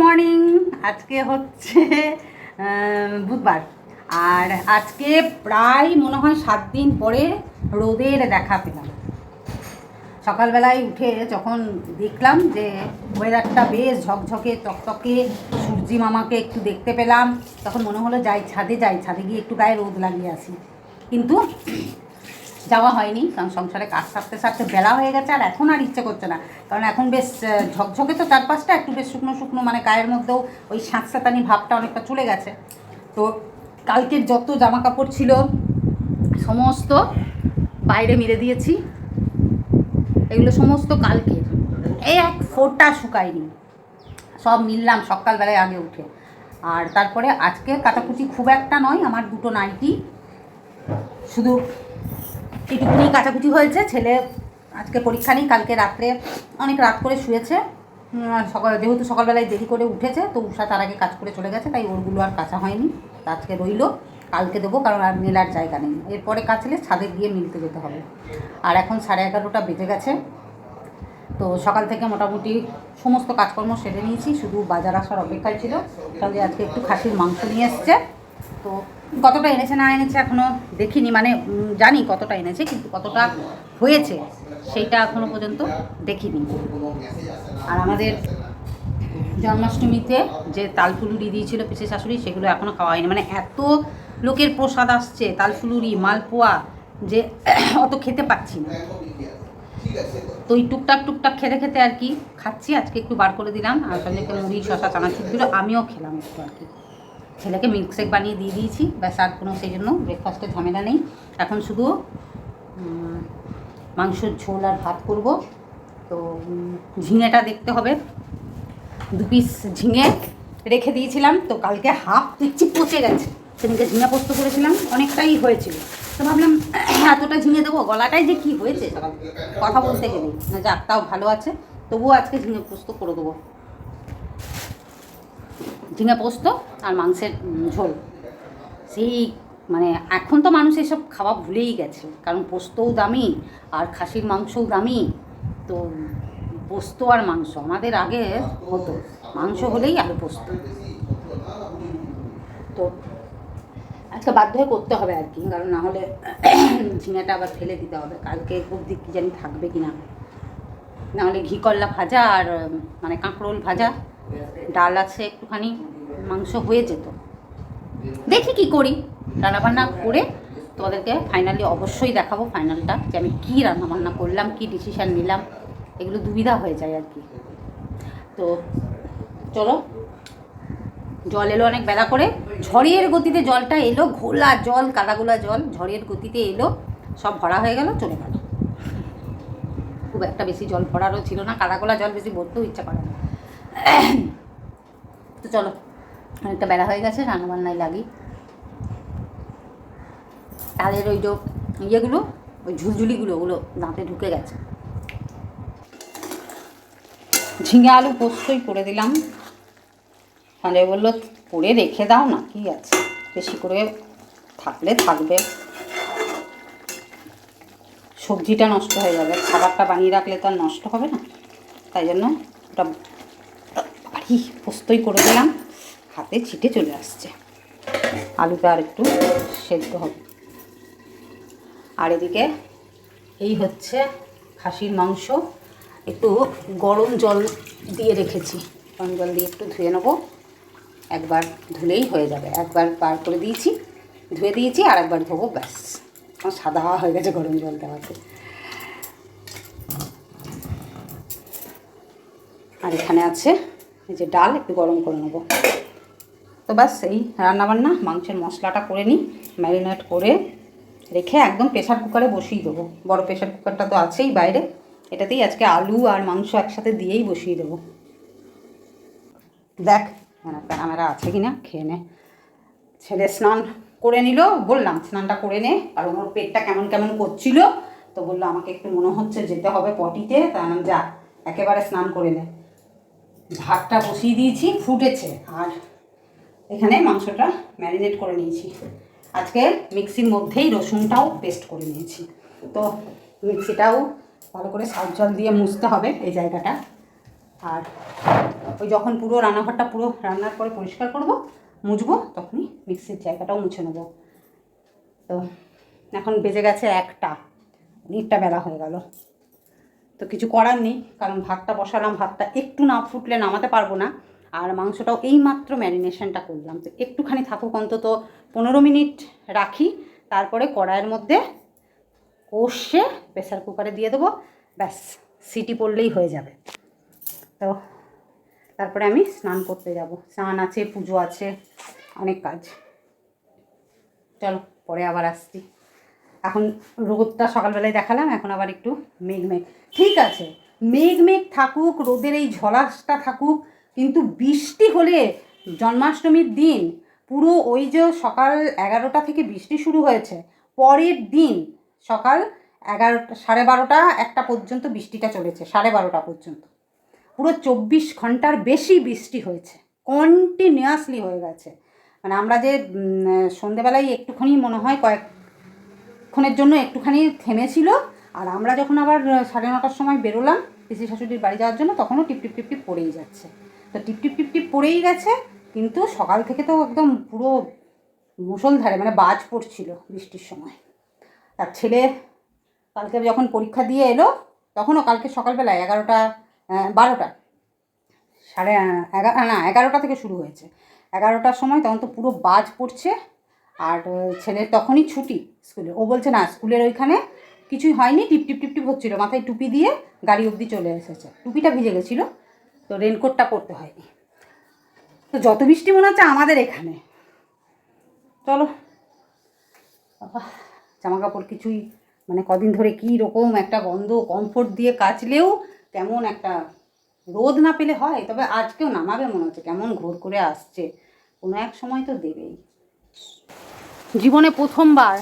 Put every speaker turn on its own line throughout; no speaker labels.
Morning আজকে হচ্ছে বুধবার। আর আজকে প্রায় মনে হয় সাত দিন পরে রোদের দেখা পেলাম। সকালবেলায় উঠে যখন দেখলাম যে ওয়েদারটা বেশ ঝকঝকে চকচকে সূর্যি মামাকে একটু দেখতে পেলাম, তখন মনে হলো যাই ছাদে যাই, ছাদে গিয়ে একটু গায়ে রোদ লাগিয়ে আসি। কিন্তু যাওয়া হয়নি, কারণ সংসারে কাজ সারতে সারতে বেলা হয়ে গেছে আর এখন আর ইচ্ছে করছে না। কারণ এখন বেশ ঝকঝকে তো চারপাশটা, একটু বেশ শুকনো শুকনো মানে গায়ের মধ্যেও ওই সাঁতসাতানি ভাবটা অনেকটা চলে গেছে। তো কালকের যত জামা কাপড় ছিল, সমস্ত বাইরে মেরে দিয়েছি। এগুলো সমস্ত কালকের। এই এক ফোরটা শুকায়নি। সব মিললাম সকালবেলায় আগে উঠে। আর তারপরে আজকে কাটাকুটি খুব একটা নয়, আমার দুটো নাইটি। শুধু এইটুকুনি কাটাকুটি হয়েছে। ছেলে আজকে পরীক্ষা নেই, কালকে রাত্রে অনেক রাত করে শুয়েছে। সকাল, যেহেতু সকালবেলায় দেরি করে উঠেছে, তো উষা তার আগে কাজ করে চলে গেছে, তাই ওরগুলো আর কাঁচা হয়নি। আজকে রইল, কালকে দেবো, কারণ আর মেলার জায়গা নেই। এরপরে কাচলে ছাদে গিয়ে মিলতে যেতে হবে। আর এখন সাড়ে এগারোটা বেজে গেছে। তো সকাল থেকে মোটামুটি সমস্ত কাজকর্ম সেরে নিয়েছি, শুধু বাজার আসার অপেক্ষায় ছিল। তাহলে আজকে একটু খাসির মাংস নিয়ে এসছে। তো কতটা এনেছে, না এনেছে এখনও দেখিনি। মানে জানি কতটা এনেছে, কিন্তু কতটা হয়েছে, সেইটা এখনও পর্যন্ত দেখিনি। আর আমাদের জন্মাষ্টমীতে যে তালফুলুরি দিয়েছিল পিসে শাশুড়ি, সেগুলো এখনও খাওয়া হয়নি। মানে এত লোকের প্রসাদ আসছে, তালফুলুরি, মালপোয়া, যে অত খেতে পাচ্ছি না। তো ওই টুকটাক টুকটাক খেতে খেতে আর কি খাচ্ছি। আজকে একটু বার করে দিলাম। আর সঙ্গে মুড়ি শশা চানাচুর দিল, আমিও খেলাম একটু আর কি। ছেলেকে মিল্কশেক বানিয়ে দিয়ে দিয়েছি। ব্যাস, আর কোনো সেই জন্য ব্রেকফাস্টের ঝামেলা নেই। এখন শুধু মাংসের ঝোল আর ভাত করব। তো ঝিঙেটা দেখতে হবে। দু পিস ঝিঙে রেখে দিয়েছিলাম। তো কালকে হাফ দেখছি পচে গেছে। সেদিনকে ঝিঙে পোস্ত করেছিলাম। অনেকটাই হয়েছিল। তো ভাবলাম, এতটা ঝিঙে দেবো? গলাটাই যে কি হয়েছে? কথা বলতে গেলে। না যাক, তাও ভালো আছে। তবুও আজকে ঝিঙে পোস্ত করে দেবো। ঝিঙে পোস্ত আর মাংসের ঝোল। সেই মানে এখন তো মানুষ এসব খাওয়া ভুলেই গেছে। কারণ পোস্তও দামি আর খাসির মাংসও দামি। তো পোস্ত আর মাংস, আমাদের আগে হতো। মাংস হলেই আলু পোস্ত। তো আজকে বাধ্য হয়ে করতে হবে আর কি, কারণ না হলে ঝিঙেটা আবার ফেলে দিতে হবে। কালকে অবধি কি জানি থাকবে কি না নাহলে ঘি করলা ভাজা আর মানে কাঁকরোল ভাজা। ডাল আছে একটুখানি, মাংস হয়ে যেত। দেখি কি করি। রান্নাবান্না করে তোমাদেরকে ফাইনালি অবশ্যই দেখাবো ফাইনালটা যে আমি কী রান্নাবান্না করলাম, কি ডিসিশান নিলাম। এগুলো দুবিধা হয়ে যায় আর কি। তো চলো, জল এলো অনেক বেলা করে। ঝড়ের গতিতে জলটা এলো, ঘোলা জল, কাদাগোলা জল, ঝড়ের গতিতে এলো, সব ভরা হয়ে গেল, চলে গেল। খুব একটা বেশি জল ভরারও ছিল না, কাদাগোলা জল বেশি ভরতেও ইচ্ছা করে না। তো চলো, অনেকটা বেলা হয়ে গেছে, রান্নাবান্নায় লাগি। তাদের ওই যে ইয়েগুলো, ওই ঝুলঝুলিগুলো, ওগুলো দাঁতে ঢুকে গেছে। ঝিঙে আলু পোস্তই করে দিলাম। সঞ্জয় বলল, করে রেখে দাও না, কি আছে? বেশি করে থাকলে থাকবে। সবজিটা নষ্ট হয়ে যাবে। খাবারটা বানিয়ে রাখলে তো আর নষ্ট হবে না। তাই জন্য ওটা বাড়ি পোস্তই করে দিলাম। হাতে ছিটে চলে আসছে। আলুটা আর একটু সেদ্ধ হবে। আর এদিকে এই হচ্ছে খাসির মাংস। একটু গরম জল দিয়ে রেখেছি। গরম জল দিয়ে একটু ধুয়ে নেব। একবার ধুলেই হয়ে যাবে। একবার বার করে দিয়েছি, ধুয়ে দিয়েছি আর একবার ধোবো ব্যাস। আমার সাদা হয়ে গেছে গরম জল দেওয়াতে। আর এখানে আছে যে ডাল একটু গরম করে নেব। তো ব্যাস, এই রান্নাবান্না, মাংসের মশলাটা করে নিই, ম্যারিনেট করে রেখে একদম প্রেশার কুকারে বসিয়ে দেবো। বড় প্রেশার কুকারটা তো আছেই বাইরে। এটাতেই আজকে আলু আর মাংস একসাথে দিয়েই বসিয়ে দেবো। দেখ ক্যামেরা আছে কি না খেয়ে নে। ছেলে স্নান করে নিল, বললাম, স্নানটা করে নে। কারণ ওর পেটটা কেমন কেমন করছিল, তো বলল, আমাকে একটু মনে হচ্ছে যেতে হবে পটিতে, তা যা, একেবারে স্নান করে নে। ভাতটা বসিয়ে দিয়েছি, ফুটেছে। আর এখানে মাংসটা ম্যারিনেট করে নিয়েছি। আজকে মিক্সির মধ্যেই রসুনটাও পেস্ট করে নিয়েছি। তো মিক্সিটাও ভালো করে সার্ফ জল দিয়ে মুছতে হবে এই জায়গাটা। আর ওই যখন পুরো রান্নাঘরটা পুরো রান্নার পরে পরিষ্কার করব, মুছবো, তখনই মিক্সির জায়গাটাও মুছে নেব। তো এখন বেজে গেছে একটা, অনেকটা বেলা হয়ে গেল। তো কিছু করার নেই, কারণ ভাতটা বসালাম, ভাতটা একটু না ফুটলে নামাতে পারব না। আর মাংসটাও এইমাত্র ম্যারিনেশনটা করলাম। তো একটুখানি থাকুক অন্তত পনেরো মিনিট রাখি, তারপরে কড়াইয়ের মধ্যে কষে প্রেসার কুকারে দিয়ে দেবো। ব্যাস, সিটি পড়লেই হয়ে যাবে। তো তারপরে আমি স্নান করতে যাব। স্নান আছে, পুজো আছে, অনেক কাজ। চলো, পরে আবার আসছি। এখন রোদটা সকালবেলায় দেখালাম, এখন আবার একটু মেঘ মেঘ। ঠিক আছে, মেঘ মেঘ থাকুক, রোদের এই ঝলাসটা থাকুক, কিন্তু বৃষ্টি হলে জন্মাষ্টমীর দিন পুরো ওই যে সকাল এগারোটা থেকে বৃষ্টি শুরু হয়েছে, পরের দিন সকাল এগারোটা, সাড়ে বারোটা একটা পর্যন্ত বৃষ্টিটা চলেছে, সাড়ে বারোটা পর্যন্ত। পুরো চব্বিশ ঘণ্টার বেশি বৃষ্টি হয়েছে কন্টিনিউয়াসলি হয়ে গেছে। মানে আমরা যে সন্ধেবেলায় একটুখানি মনে হয় কয়েক ক্ষণের জন্য একটুখানি থেমেছিল, আর আমরা যখন আবার সাড়ে নটার সময় বেরোলাম পিসি শাশুড়ির বাড়ি যাওয়ার জন্য, তখনও টিপ টিপ টিপ টিপ পড়েই যাচ্ছে। তো টিপ টিপ টিপ টিপ পড়েই গেছে, কিন্তু সকাল থেকে তো একদম পুরো মুষলধারে মানে বাজ পড়ছিল বৃষ্টির সময়। আর ছেলে কালকে যখন পরীক্ষা দিয়ে এলো, তখনও কালকে সকালবেলা এগারোটা বারোটা, সাড়ে এগারো না, এগারোটা থেকে শুরু হয়েছে। এগারোটার সময় তখন তো পুরো বাজ পড়ছে আর ছেলের তখনই ছুটি স্কুলে। ও বলছে, না, স্কুলের ওইখানে কিছুই হয়নি, টিপ টিপ টিপ টিপ হচ্ছিল। মাথায় টুপি দিয়ে গাড়ি অবধি চলে এসেছে। টুপিটা ভিজে গেছিল, তো রেনকোটটা পরতে হয়নি। তো যত বৃষ্টি মনে হচ্ছে আমাদের এখানে। চলো, বাবা জামা কাপড় কিছুই মানে কদিন ধরে কী রকম একটা গন্ধ কমফোর্ট দিয়ে কাচলেও কেমন একটা রোদ না পেলে হয়। তবে আজকেও নামাবে মনে হচ্ছে, কেমন ঘোর করে আসছে। কোনো এক সময় তো দেবেই। জীবনে প্রথমবার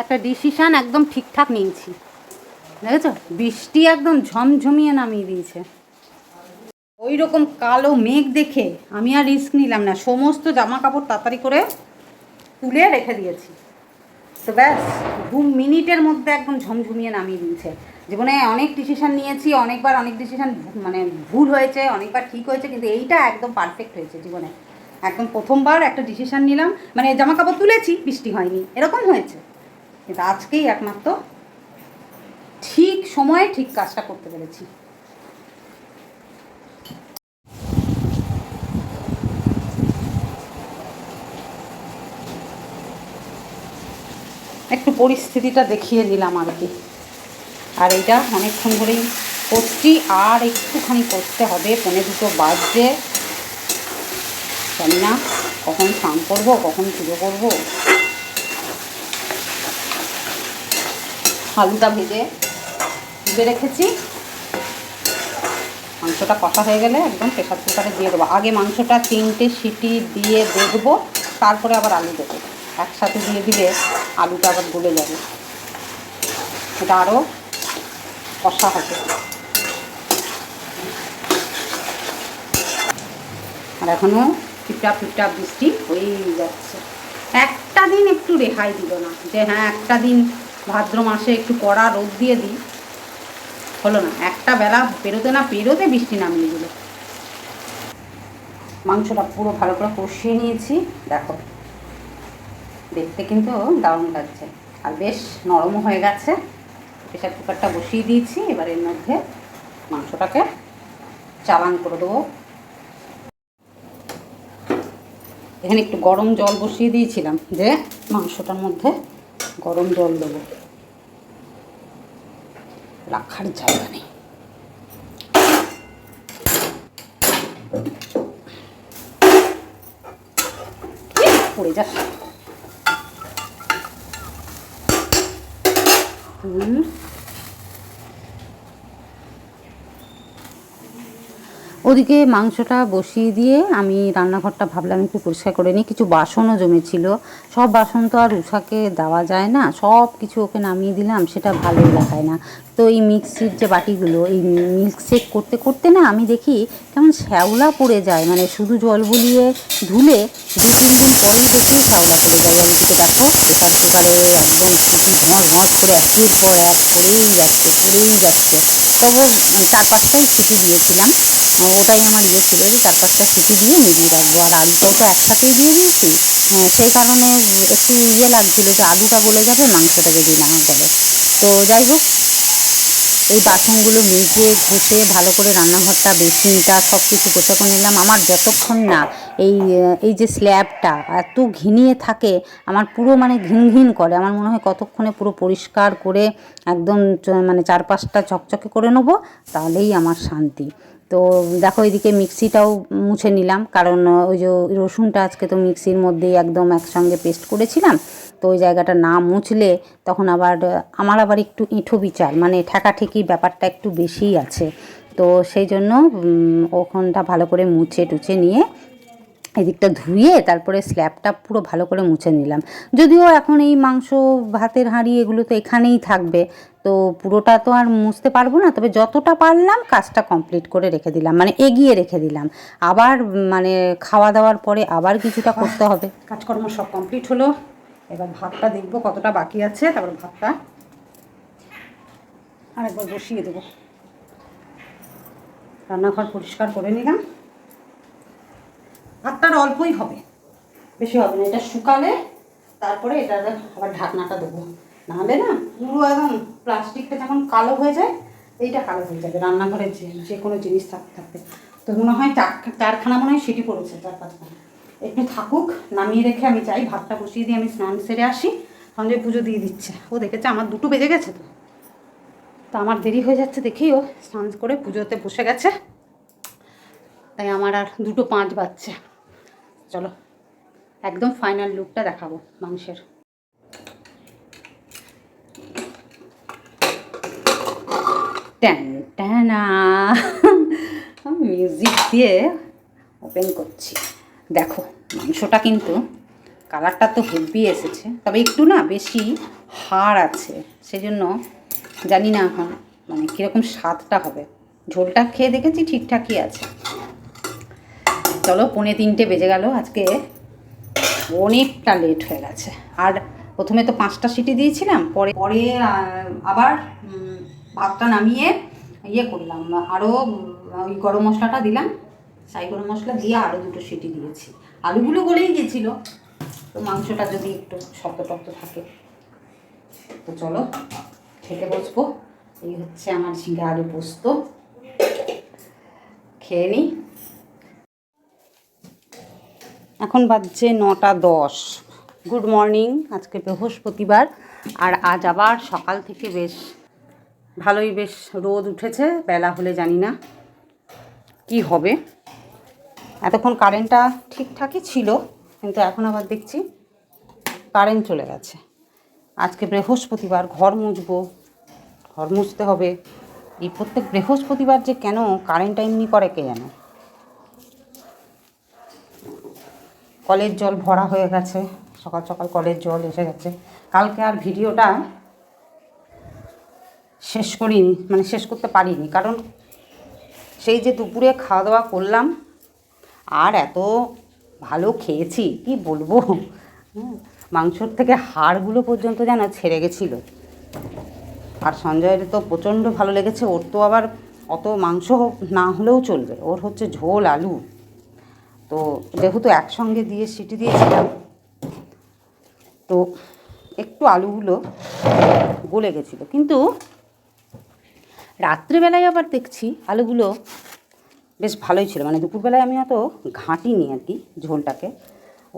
একটা ডিসিশান একদম ঠিকঠাক নিয়েছি। দেখেছ? বৃষ্টি একদম ঝমঝমিয়ে নামিয়ে দিয়েছে। ওই রকম কালো মেঘ দেখে আমি আর রিস্ক নিলাম না। সমস্ত জামা কাপড় তাড়াতাড়ি করে তুলে রেখে দিয়েছি। তো ব্যাস, দু মিনিটের মধ্যে একদম ঝমঝমিয়ে নামিয়ে দিয়েছে। জীবনে অনেক ডিসিশান নিয়েছি, অনেকবার অনেক ডিসিশান মানে ভুল হয়েছে, অনেকবার ঠিক হয়েছে, কিন্তু এইটা একদম পারফেক্ট হয়েছে জীবনে। একদম প্রথমবার একটা ডিসিশান নিলাম। মানে জামা কাপড় তুলেছি, বৃষ্টি হয়নি। এরকম হয়েছে। কিন্তু আজকেই একমাত্র ঠিক সময়ে ঠিক কাজটা করতে পেরেছি। একটু পরিস্থিতিটা দেখিয়ে দিলাম আর কি। আর এইটা অনেকক্ষণ ধরেই করছি। আর একটুখানি করতে হবে। পনেরো দুটো বাজছে। জানি না কখন স্নান করব, কখন পুজো করব। আলুটা ভেজে তুলে রেখেছি। মাংসটা কষা হয়ে গেলে একদম প্রেশার কুকারে দিয়ে দেবো। আগে মাংসটা তিনটে সিটি দিয়ে দেখব, তারপরে আবার আলু দেবো। একসাথে দিয়ে দিলে আলুটা আবার গলে যাবে। এটা আরও কষা হবে। আর এখনও টিপটাপ টিপটাপ বৃষ্টি হয়েই যাচ্ছে। একটা দিন একটু রেহাই দিল না। যে হ্যাঁ একটা দিন ভাদ্র মাসে একটু কড়া রোদ দিয়ে দিই, হলো না। একটা বেলা পেরোতে না পেরোতে বৃষ্টি নামিয়ে দিল। মাংসটা পুরো ভালো করে কষিয়ে নিয়েছি। দেখো, দেখতে কিন্তু দারুণ লাগছে। আর বেশ নরমও হয়ে গেছে। প্রেশার কুকারটা বসিয়ে দিয়েছি। এবার এর মধ্যে মাংসটাকে চালান করে দেবো। এখানে একটু গরম জল বসিয়ে দিয়েছিলাম, যে মাংসটার মধ্যে গরম জল দেবো। রাখার জায়গা নেই। পড়ে যাস। হুম। ওদিকে মাংসটা বসিয়ে দিয়ে আমি রান্নাঘরটা ভাবলাম একটু পরিষ্কার করে নিই। কিছু বাসনও জমেছিল। সব বাসন তো আর উষাকে দেওয়া যায় না। সব কিছু ওকে নামিয়ে দিলাম, সেটা ভালোই লাগায় না। তো এই মিক্সির যে বাটিগুলো, এই মিল্কশেক করতে করতে না আমি দেখি কেমন শ্যাওলা পড়ে যায়। মানে শুধু জল বুলিয়ে ধুলে দু তিন দিন পরেই দেখি শ্যাওলা পড়ে যায়। আর এদিকে দেখো প্রেশার কুকারে একদম খুবই ধোঁয়া ধোঁয়া করে একের পর এক পড়েই যাচ্ছে পড়েই যাচ্ছে। তবু চার পাঁচটাই ছুটি দিয়েছিলাম। ওটাই আমার ইয়ে ছিল যে চার পাঁচটা সিটি দিয়ে মিলিয়ে রাখব আর আলুটাও তো একসাথেই দিয়ে দিয়েছি। হ্যাঁ, সেই কারণে একটু ইয়ে লাগছিল যে আলুটা গলে যাবে মাংসটা যদি না গলে তো যাই হোক এই বাসনগুলো মেজে ঘষে ভালো করে রান্নাঘরটা বেসিনটা সব কিছু গোছা করে নিলাম। আমার যতক্ষণ না এই এই যে স্ল্যাবটা এত ঘিনিয়ে থাকে আমার পুরো মানে ঘিন ঘিন করে। আমার মনে হয় কতক্ষণে পুরো পরিষ্কার করে একদম মানে চারপাশটা চকচকে করে নেব তাহলেই আমার শান্তি। তো দেখো এদিকে মিক্সিটাও মুছে নিলাম, কারণ ওই যে রসুনটা আজকে তো মিক্সির মধ্যেই একদম একসঙ্গে পেস্ট করেছিলাম, তো ওই জায়গাটা না মুছলে তখন আবার আমার আবার একটু ইঁঠো বিচার মানে ঠেকাঠেকি ব্যাপারটা একটু বেশিই আছে। তো সেই জন্য ওখানটা ভালো করে মুছে টুছে নিয়ে এদিকটা ধুয়ে তারপরে স্ল্যাবটা পুরো ভালো করে মুছে নিলাম। যদিও এখন এই মাংস, ভাতের হাঁড়ি এগুলো তো এখানেই থাকবে, তো পুরোটা তো আর মুছতে পারব না, তবে যতটা পারলাম কাজটা কমপ্লিট করে রেখে দিলাম মানে এগিয়ে রেখে দিলাম। আবার মানে খাওয়া দাওয়ার পরে আবার কিছুটা করতে হবে। কাজকর্ম সব কমপ্লিট হলো, এবার ভাতটা দেখব কতটা বাকি আছে, তারপর ভাতটা আরেকবার বসিয়ে দেবো। রান্নাঘর পরিষ্কার করে নিলাম। ভাতটার অল্পই হবে। বেশি হবে না, এটা শুকালে তারপরে এটা আবার ঢাকনাটা দেবো। নাহলে না পুরো একদম প্লাস্টিকটা যখন কালো হয়ে যায়, এইটা কালো হয়ে যাবে। রান্নাঘরে যে যে কোনো জিনিস থাকতে থাকতে তো মনে হয় চার চারখানা মনে হয় সিটি পড়েছে, চার পাঁচখানা। একটু থাকুক, নামিয়ে রেখে আমি চাই ভাতটা বসিয়ে দিয়ে আমি স্নান সেরে আসি। সঞ্জয় পুজো দিয়ে দিচ্ছে। ও দেখেছে আমার দুটো বেজে গেছে তো। তো আমার দেরি হয়ে যাচ্ছে দেখেই ও স্নান করে পুজোতে বসে গেছে। তাই আমার আর দুটো পাঁচ বাচ্চা চলো। একদম ফাইনাল লুকটা দেখাবো মাংসের। ট্যান, ট্যানা। মিউজিক দিয়ে ওপেন করছি। দেখো, মাংসটা কিন্তু কালারটা তো হেভি এসেছে, তবে একটু না বেশি হাড় আছে, সেজন্য জানি না এখন মানে কীরকম স্বাদটা হবে। ঝোলটা খেয়ে দেখেছি ঠিকঠাকই আছে। চলো, পৌনে তিনটে বেজে গেল, আজকে অনেকটা লেট হয়ে গেছে। আর প্রথমে তো পাঁচটা সিটি দিয়েছিলাম, পরে পরে আবার ভাতটা নামিয়ে ইয়ে করলাম। আরও ওই গরম মশলাটা দিলাম। সাই গরম মশলা দিয়ে আরও দুটো সিটি দিয়েছি। আলুগুলো গলেই গেছিল। তো মাংসটা যদি একটু শক্ত টক্ত থাকে। তো চলো, খেতে বসবো। এই হচ্ছে আমার ঝিঙ্গা আলু পোস্ত। খেয়ে নিই এখন বাজছে নটা দশ। গুড মর্নিং আজকে বৃহস্পতিবার, আর আজ আবার সকাল থেকে বেশ ভালোই বেশ রোদ উঠেছে, বেলা হলে জানি না কি হবে। এতক্ষণ কারেন্টটা ঠিকঠাকই ছিল, কিন্তু এখন আবার দেখছি কারেন্ট চলে গেছে। আজকে বৃহস্পতিবার, ঘর মুছবো, ঘর মুছতে হবে। এই প্রত্যেক বৃহস্পতিবার যে কেন কারেন্টটা এমনি করে কে জানে? কলের জল ভরা হয়ে গেছে। সকাল সকাল কলের জল এসে গেছে। কালকে আর ভিডিওটা শেষ করিনি মানে শেষ করতে পারিনি। কারণ সেই যে দুপুরে খাওয়া দাওয়া করলাম, আর এত ভালো খেয়েছি, কি বলব? মাংসর থেকে হাড়গুলো পর্যন্ত যেন ছেড়ে গেছিল। আর সঞ্জয়ের তো প্রচণ্ড ভালো লেগেছে, ওর তো আবার অত মাংস না হলেও চলবে। ওর হচ্ছে ঝোল, আলু। তো যেহেতু একসঙ্গে দিয়ে সিটি দিয়েছিলাম, তো একটু আলুগুলো গলে গেছিল। কিন্তু রাত্রেবেলায় আবার দেখছি আলুগুলো বেশ ভালোই ছিল। মানে দুপুরবেলায় আমি অত ঘাঁটিনি আর কি ঝোলটাকে।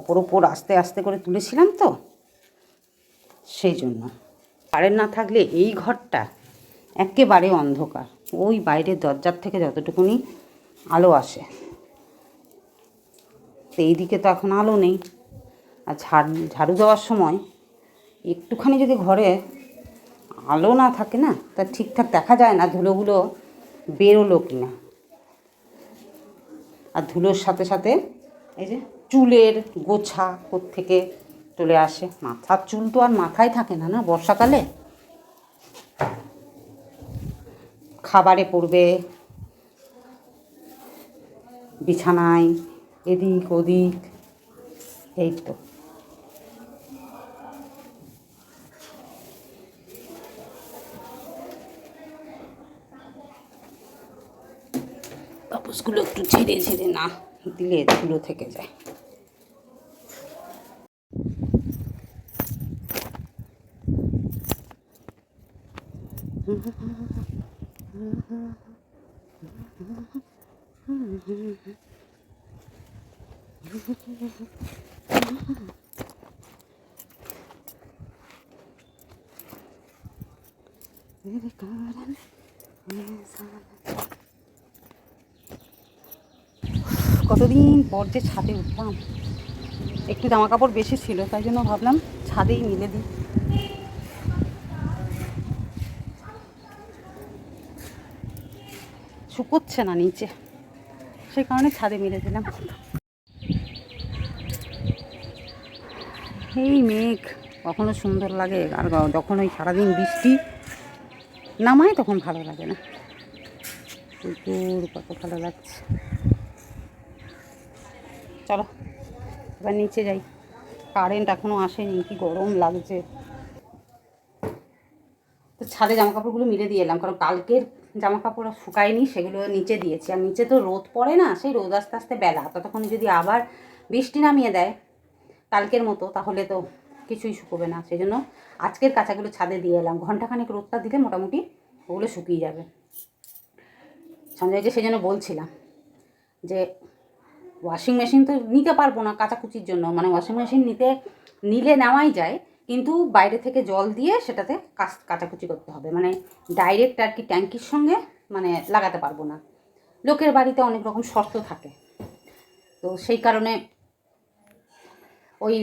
ওপর ওপর আস্তে আস্তে করে তুলেছিলাম তো, সেই জন্য। কারেন্ট না থাকলে এই ঘরটা একেবারে অন্ধকার। ওই বাইরের দরজার থেকে যতটুকুনি আলো আসে। তো এইদিকে তো এখন আলো নেই। আর ঝাড়, ঝাড়ু দেওয়ার সময় একটুখানি যদি ঘরে আলো না থাকে না, তা ঠিকঠাক দেখা যায় না ধুলোগুলো বেরোলো কি না আর ধুলোর সাথে সাথে এই যে চুলের গোছা থেকে চলে আসে। মাথার চুল তো আর মাথায় থাকে না না বর্ষাকালে? খাবারে পড়বে, বিছানায় এদিক ওদিক এই তো পাপোসগুলো একটু ঝেড়ে ঝেড়ে না দিলে ধুলো থেকে যায়। কতদিন পর যে ছাদে উঠলাম, একটু জামা কাপড় বেশি ছিল, তাই জন্য ভাবলাম ছাদেই মিলে দিই। শুকোচ্ছে না নিচে, সেই কারণে ছাদে মিলে দিলাম। এই মেঘ, কখনো সুন্দর লাগে, আর যখন ওই সারাদিন বৃষ্টি নামায় তখন ভালো লাগে না। প্রচুর কত ভালো লাগছে। চলো, এবার নিচে যাই। কারেন্ট এখনও আসেনি, কি গরম লাগছে। তো ছাদে জামা কাপড়গুলো মিলে দিয়ে এলাম, কারণ কালকের জামা কাপড় শুকায়নি, সেগুলো নিচে দিয়েছি। আর নিচে তো রোদ পড়ে না, সেই রোদ আস্তে আস্তে বেলা, ততক্ষণ যদি আবার বৃষ্টি নামিয়ে দেয় কালকের মতো, তাহলে তো কিছুই শুকোবে না। সেই জন্য আজকের কাঁচাগুলো ছাদে দিয়ে এলাম। ঘন্টাখানেক রোদটা দিলে মোটামুটি ওগুলো শুকিয়ে যাবে। সঞ্জয়কে সেই জন্য বলছিলাম যে ওয়াশিং মেশিন তো নিতে পারব না কাচাকুচির জন্য। মানে ওয়াশিং মেশিন নিতে, নিলে নেওয়াই যায়, কিন্তু বাইরে থেকে জল দিয়ে সেটাতে কাচ কাচাকুচি করতে হবে। মানে ডাইরেক্ট আর কি ট্যাঙ্কির সঙ্গে মানে লাগাতে পারব না। লোকের বাড়িতে অনেক রকম শর্ত থাকে। তো সেই কারণে ওই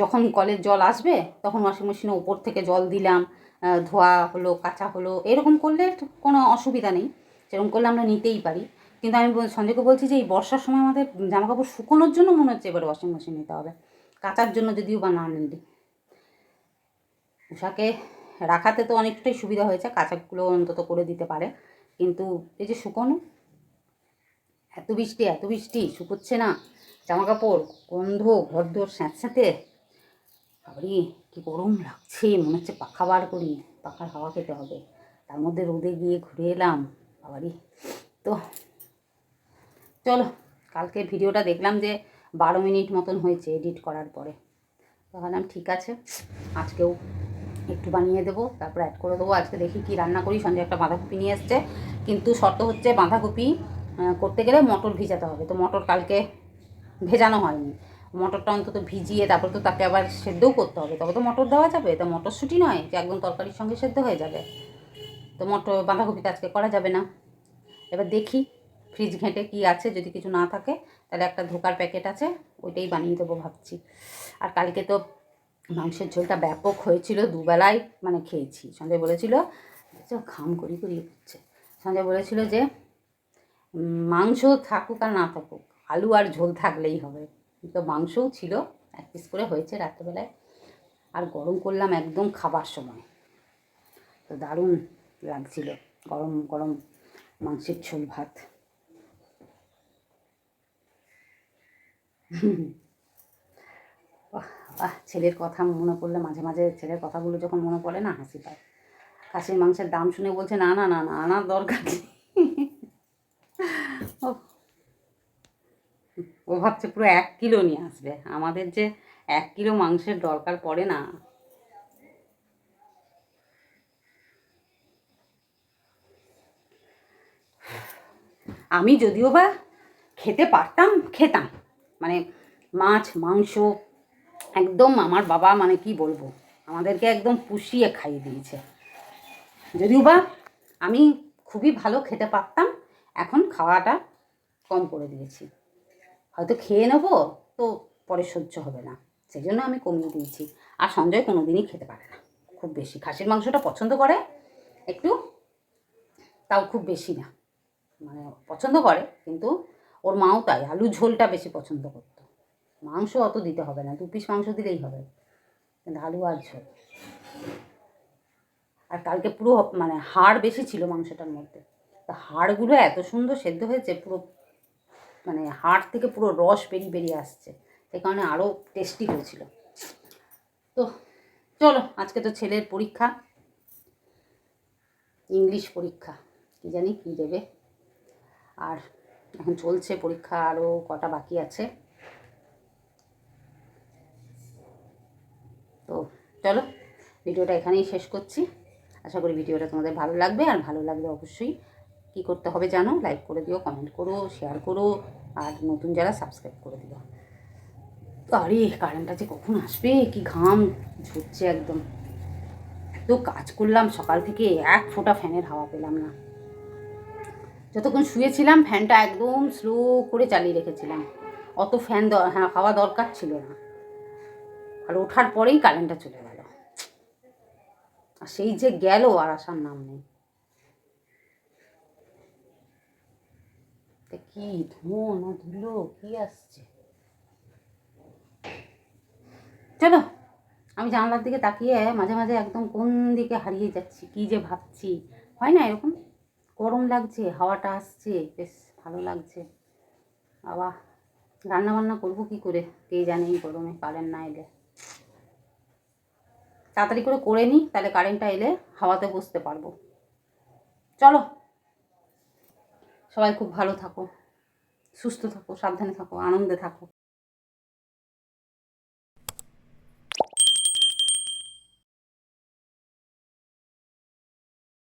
যখন কলের জল আসবে, তখন ওয়াশিং মেশিনে উপর থেকে জল দিলাম ধোয়া হলো, কাঁচা হলো, এরকম করলে কোনো অসুবিধা নেই, সেরকম করলে আমরা নিতেই পারি। কিন্তু আমি সঞ্জয়কে বলছি যে, এই বর্ষার সময় আমাদের জামা কাপড় শুকোনোর জন্য মনে হচ্ছে এবার ওয়াশিং মেশিন নিতে হবে। কাচার জন্য যদিও বা না নিলি। উষাকে রাখাতে তো অনেকটাই সুবিধা হয়েছে, কাঁচাগুলো অন্তত করে দিতে পারে। কিন্তু এই যে শুকোনো, এত বৃষ্টি এত বৃষ্টি, শুকোচ্ছে না। জামা কাপড় গন্ধ ঘর দোর স্যাঁতস্যাঁতে। বাবারি, কি গরম লাগছে, মনে হচ্ছে পাখা বার করি, পাখার হাওয়া খেতে হবে। তার মধ্যে রোদে গিয়ে ঘুরে এলাম। বাবারি, তো চলো, কালকে ভিডিওটা দেখলাম যে বারো মিনিট মতন হয়েছে এডিট করার পরে। ভাবলাম ঠিক আছে, আজকেও একটু বানিয়ে দেবো, তারপর অ্যাড করে দেবো। আজকে দেখি কি রান্না করি, সঞ্জয় একটা বাঁধাকপি নিয়ে এসছে। কিন্তু শর্ত হচ্ছে বাঁধাকপি করতে গেলে মটর ভিজাতে হবে। তো মটর কালকে ভেজানো হয়নি। মটরটা অন্তত ভিজিয়ে তারপর তো তাকে আবার সেদ্ধও করতে হবে। তবে তো মটর দেওয়া যাবে। তো মটরশুঁটি নয় যে একদম তরকারির সঙ্গে সেদ্ধ হয়ে যাবে। তো মটর বাঁধাকপিটা আজকে করা যাবে না। এবার দেখি ফ্রিজ ঘেঁটে কি আছে। যদি কিছু না থাকে, তাহলে একটা ধোকার প্যাকেট আছে, ওইটাই বানিয়ে দেবো ভাবছি। আর কালকে তো মাংসের ঝোলটা ব্যাপক হয়েছিল, দুবেলায় মানে খেয়েছি। সঞ্জয় বলেছিল খাম করি করি হচ্ছে সঞ্জয় বলেছিল যে মাংস থাকুক আর না থাকুক আলু আর ঝোল থাকলেই হবে। তো মাংসও ছিল, এক পিস করে হয়েছে রাত্রেবেলায়। আর গরম করলাম একদম খাবার সময়। তো দারুণ লাগছিল গরম গরম মাংসের ঝোল ভাত। বাহ ছেলের কথা মনে পড়লে মাঝে মাঝে ছেলের কথাগুলো যখন মনে পড়ে না হাসি পায়। খাসির মাংসের দাম শুনে বলছে, না না না না, আনার দরকার নেই ও- ও ভাবছে পুরো এক কিলো নিয়ে আসবে। আমাদের যে এক কিলো মাংসের দরকার পড়ে না। আমি যদিও বা খেতে পারতাম, খেতাম। মানে মাছ, মাংস, একদম আমার বাবা মানে কি বলব, আমাদেরকে একদম পুষিয়ে খাইয়ে দিয়েছে। যদিও বা আমি খুবই ভালো খেতে পারতাম, এখন খাওয়াটা কম করে দিয়েছি। হয়তো খেয়ে নেব, তো পরে সহ্য হবে না। সেই জন্য আমি কমিয়ে দিয়েছি। আর সঞ্জয় কোনো দিনই খেতে পারে না। খুব বেশি। খাসির মাংসটা পছন্দ করে, একটু, তাও খুব বেশি না। মানে পছন্দ করে, কিন্তু ওর মাও তাই। আলু ঝোলটা বেশি পছন্দ করতো। মাংস অত দিতে হবে না। দু পিস মাংস দিলেই হবে। কিন্তু আলু আর ঝোল। আর কালকে পুরো মানে হাড় বেশি ছিল মাংসটার মধ্যে। তো হাড়গুলো এত সুন্দর সেদ্ধ হয়েছে, পুরো মানে হাড় থেকে পুরো রস বেরিয়ে বেরিয়ে আসছে। সেই কারণে আরও টেস্টি হয়েছিল। তো চলো, আজকে তো ছেলের পরীক্ষা। ইংলিশ পরীক্ষা, কী জানি কী দেবে। আর এখন চলছে পরীক্ষা আরও কটা বাকি আছে। তো চলো, ভিডিওটা এখানেই শেষ করছি। আশা করি ভিডিওটা তোমাদের ভালো লাগবে, আর ভালো লাগলে অবশ্যই কী করতে হবে জানো? লাইক করে দিও কমেন্ট করো শেয়ার করো, আর নতুন যারা সাবস্ক্রাইব করে দিও। আরে কারেন্টটা যে কখন আসবে? কি ঘাম ঝরছে একদম। এত কাজ করলাম, সকাল থেকে এক ফোঁটা ফ্যানের হাওয়া পেলাম না। যতক্ষণ শুয়েছিলাম, ফ্যানটা একদম স্লো করে চালিয়ে রেখেছিলাম। অত ফ্যান হ্যাঁ হাওয়া দরকার ছিল না। আর ওঠার পরেই কারেন্টটা চলে গেল। আর সেই যে গেল, আর আসার নাম নেই। কি ধোঁয়া না ধুলো কি আসছে চলো, আমি জানলার দিকে তাকিয়ে মাঝে মাঝে একদম কোন দিকে হারিয়ে যাচ্ছি, কি যে ভাবছি। হয় না এরকম? গরম লাগছে, হাওয়াটা আসছে, বেশ ভালো লাগছে। আবার রান্না বান্না করব কি করে? কে জানে এই গরমে কারেন্ট না এলে। তাড়াতাড়ি করে করে নিই, তাহলে কারেন্টটা এলে হাওয়াতে বসতে পারব। চলো। সবাই খুব ভালো থাকো সুস্থ থাকো সাবধানে থাকো আনন্দে থাকো।